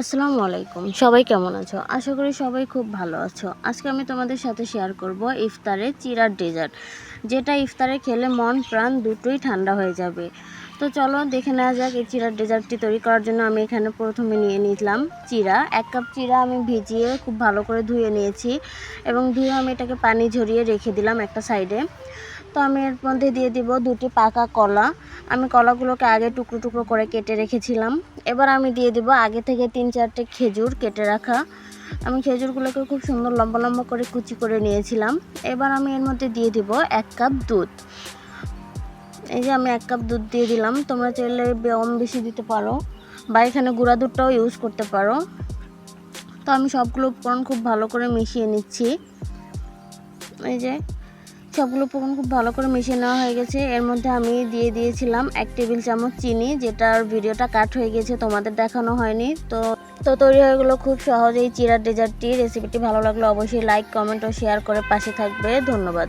আসসালামু আলাইকুম। সবাই কেমন আছো? আশা করি সবাই খুব ভালো আছো। আজকে আমি তোমাদের সাথে শেয়ার করব ইফতারে চিরার ডেজার্ট যেটা ইফতারে খেলে মন, প্রাণ দুটোই ঠান্ডা হয়ে যাবে। তো চলো দেখে নেওয়া যাক এই চিরার ডেজার্টটি তৈরি করার জন্য আমি এখানে প্রথমে নিয়ে নিলাম চিরা। এক কাপ চিরা আমি ভিজিয়ে খুব ভালো করে ধুয়ে নিয়েছি এবং ধুয়ে আমি এটাকে পানি ঝরিয়ে রেখে দিলাম একটা সাইডে তো আমি এর মধ্যে দিয়ে দিব দুটি পাকা কলা। আমি কলাগুলোকে আগে টুকরো টুকরো করে কেটে রেখেছিলাম। এবার আমি দিয়ে দিব আগে থেকে তিন চারটে খেজুর কেটে রাখা। আমি খেজুরগুলোকে খুব সুন্দর লম্বা লম্বা করে কুচি করে নিয়েছিলাম। এবার আমি এর মধ্যে দিয়ে দিব এক কাপ দুধ। এই যে আমি এক কাপ দুধ দিয়ে দিলাম। তোমরা চাইলে কম বেশি দিতে পারো বা এখানে গুঁড়া দুধটাও ইউজ করতে পারো। তো আমি সবগুলো উপকরণ খুব ভালো করে মিশিয়ে নিচ্ছি। এই যে সবগুলো উপকরণ খুব ভালো করে মিশিয়ে নেওয়া হয়ে গেছে। এর মধ্যে আমি দিয়ে দিয়েছিলাম এক টেবিল চামচ চিনি, যেটার ভিডিওটা কাট হয়ে গেছে, তোমাদের দেখানো হয়নি। তো তো তৈরি হয়ে গেলো খুব সহজেই চিরা ডেজার্টটি। রেসিপিটি ভালো লাগলে অবশ্যই লাইক, কমেন্ট ও শেয়ার করে পাশে থাকবে। ধন্যবাদ।